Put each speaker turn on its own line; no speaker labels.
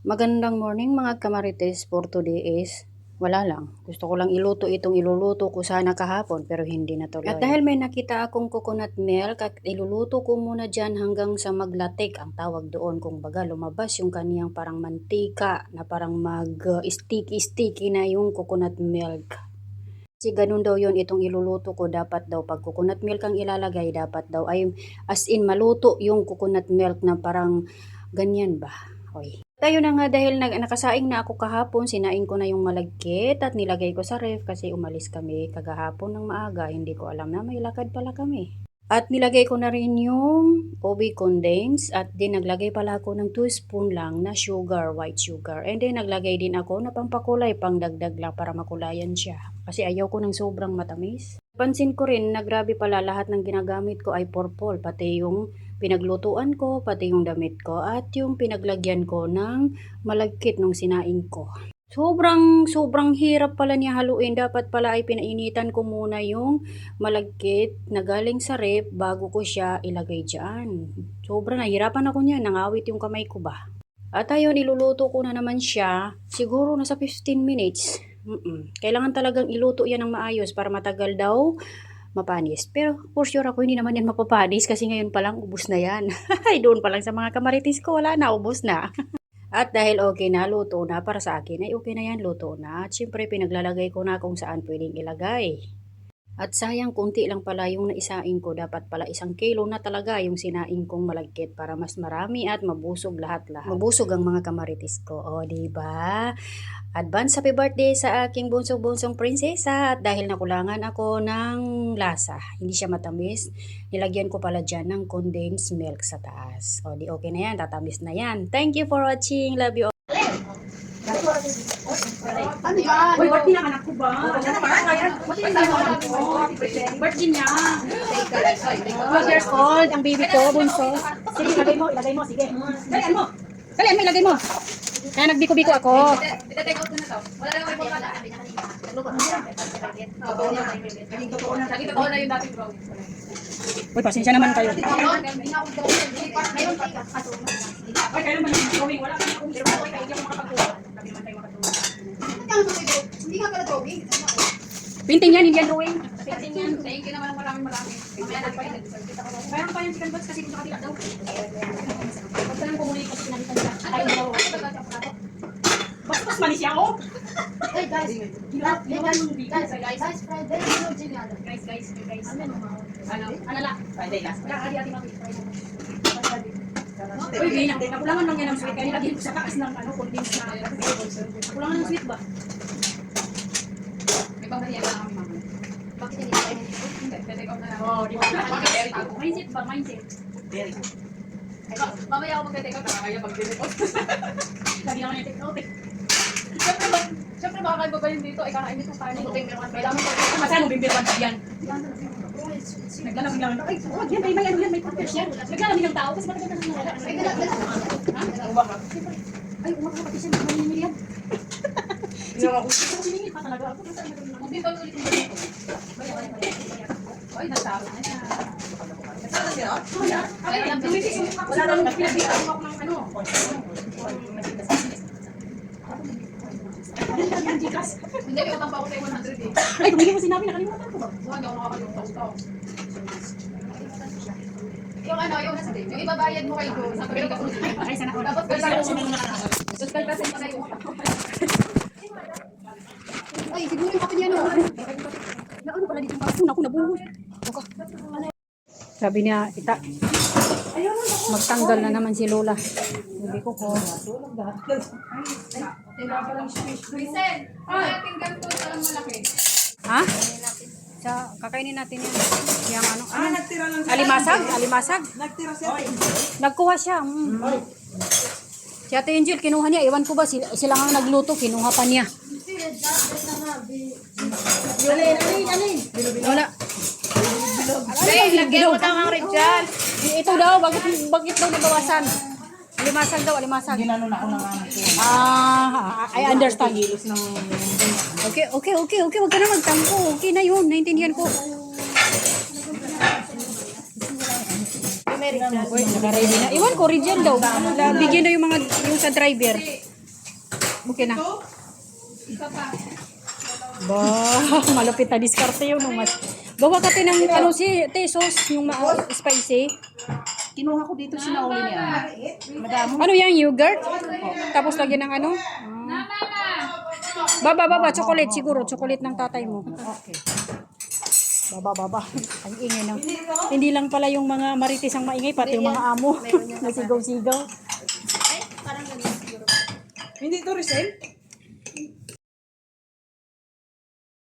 Magandang morning mga kamarites for today is wala lang. Gusto ko lang iluto itong iluluto ko sana kahapon pero hindi natuloy. At dahil may nakita akong coconut milk at iluluto ko muna dyan hanggang sa maglatik ang tawag doon kung baga lumabas yung kaniyang parang mantika na parang mag uh, na yung coconut milk. Kasi ganun daw yun itong iluluto ko dapat daw pag coconut milk ang ilalagay dapat daw ay as in maluto yung coconut milk na parang ganyan ba. Hoy. Tayo na nga dahil nag nakasaing na ako kahapon, sinaing ko na yung malagkit at nilagay ko sa ref kasi umalis kami kagahapon ng maaga. Hindi ko alam na may lakad pala kami. At nilagay ko na rin yung OB condense at din naglagay pala ako ng 2 spoon lang na sugar, white sugar. And then naglagay din ako na pampakulay, pang dagdag lang para makulayan siya. Kasi ayaw ko ng sobrang matamis. Pansin ko rin na grabe pala lahat ng ginagamit ko ay purple, pati yung pinaglutuan ko, pati yung damit ko, at yung pinaglagyan ko ng malagkit nung sinaing ko. Sobrang, sobrang hirap pala niya haluin. Dapat pala ay pinainitan ko muna yung malagkit na galing sa rep bago ko siya ilagay dyan. Sobrang nahirapan ako niya. Nangawit yung kamay ko ba. At ayun, iluluto ko na naman siya. Siguro nasa 15 minutes. Mm-mm. Kailangan talagang iluto yan ng maayos para matagal daw mapanis. Pero for sure ako hindi naman yan mapapanis kasi ngayon pa lang ubus na yan. Ay, doon pa lang sa mga kamaritis ko wala na, ubus na. At dahil okay na, luto na para sa akin, ay okay na yan, luto na. At syempre, pinaglalagay ko na kung saan pwedeng ilagay. At sayang, kunti lang pala yung naisain ko. Dapat pala isang kilo na talaga yung sinaing kong malagkit para mas marami at mabusog lahat-lahat. Mabusog ang mga kamaritis ko. O, di ba? Advance happy birthday sa aking bunsong-bunsong prinsesa at dahil nakulangan ako ng lasa, hindi siya matamis, nilagyan ko pala dyan ng condensed milk sa taas. O di okay na yan, tatamis na yan. Thank you for watching. Love you all.
Ano yan?
Uy, ng anak ko ba? Birthday niya.
12 years old, ang baby ko, bunso.
Sige, ilagay mo, ilagay mo, sige. Dalian mo.
Kalian mo, ilagay mo. Kaya nagbiko-biko ako.
Ita-take out ko na to. Wala na kayo pala. Totoo na. Yung dating bro.
Uy, pasensya naman kayo.
Ngayon, ngayon,
Ay, kailan ba yung drawing? Wala kang kung sino. Ay, hindi ako makapagtuwa. Sabi naman tayo makatulong.
hindi nga pala drawing.
Painting yan, hindi yan drawing.
Thank you. Thank you naman ng maraming maraming. Mamaya natin pa yun.
Mayroon pa yung chicken box kasi kung sa kapila daw. Huwag ka nang bumuli kasi pinalitan siya. Ay, daw. Basta mas manis siya ako.
Hey guys,
Ginawa ginawa yung video.
guys, guys, guys, Friday, ano ginagawa?
Guys, guys, guys.
Ano?
Ano lang? Friday last. Kaya adi-adi mati. Uy, Bina, nakulangan lang yan ng sweet. Kaya nilagyan ko sa taas ng ano, condensed na. Nakulangan ng sweet ba?
May kami mama. Bakit hindi tayo? Ita-take out na lang.
Di ba?
Very good.
Mindset ba? Mindset.
Ma- Mamaya ako mag-take out. Kaya mag-take
Lagi naman yung take out
baka kayo dito, ay kakain dito ko. May lamang ko.
Ah, Masaya mo bimbirwan ka yan. Naglalamig lang. Ay, huwag yan. May may yan. May yan. Tao.
Ay.
Ay, umak ka pati siya. Mamimili yan. Siningil pa talaga ako.
Kung dito ulit yung dito. Ay, nasaro na siya.
Ay, mukha ko sa nang pinagdita ako ng ano. Ang Gcash.
Hindi, utang pa ako tayo 100 eh.
Ay, hindi mo sinabi, nakalimutan ko ba?
Hindi ako nakakalimutan. Yung ano, yung, yung ibabayad mo kay Go, sa kapil ka
Ay, sana all.
Tapos
Ay, sana
mo. Suspend kasi kayo. Ay, siguro yung kapil yan, no?
Naano pala dito yung kapun ako nabuhos.
Sabi niya, ita, magtanggal na naman si Lola. Sabi ko
talang malaki.
Ha? Sa, kakainin natin yan. Yung ano, ano? Alimasag? Alimasag?
Nagtira siya.
Nagkuha siya. Mm. Si Ate Angel, kinuha niya. Iwan ko ba, sila, sila nga nagluto, kinuha pa niya.
Alin, alin, alin.
Wala.
Hey, lagyan mo daw ang Richard.
Ito daw, bakit, bakit daw nabawasan? Alimasag daw, alimasag.
Ginano na ako ng anak ko.
Ah, I understand. Okay, okay, okay, okay. Huwag ka na magtampo. Okay na yun. Naintindihan ko. Uy, naka-ready na. Iwan ko, region daw. Bigyan daw yung mga, yung sa driver.
Okay na. Ba, malupit na diskarte yun. Mas. Gawa ka tin ng ano si tesos, yung ma spicy.
Kinuha ko dito sinauli niya. Madamo.
Ano yung yogurt? Tapos lagyan ng ano? Ah. Baba, baba, chocolate siguro. Chocolate ng tatay mo.
Okay.
Baba, baba. Ang ingay ng... Hindi lang pala yung mga marites ang maingay, pati yung mga amo. Nasigaw-sigaw.
Hindi to resign?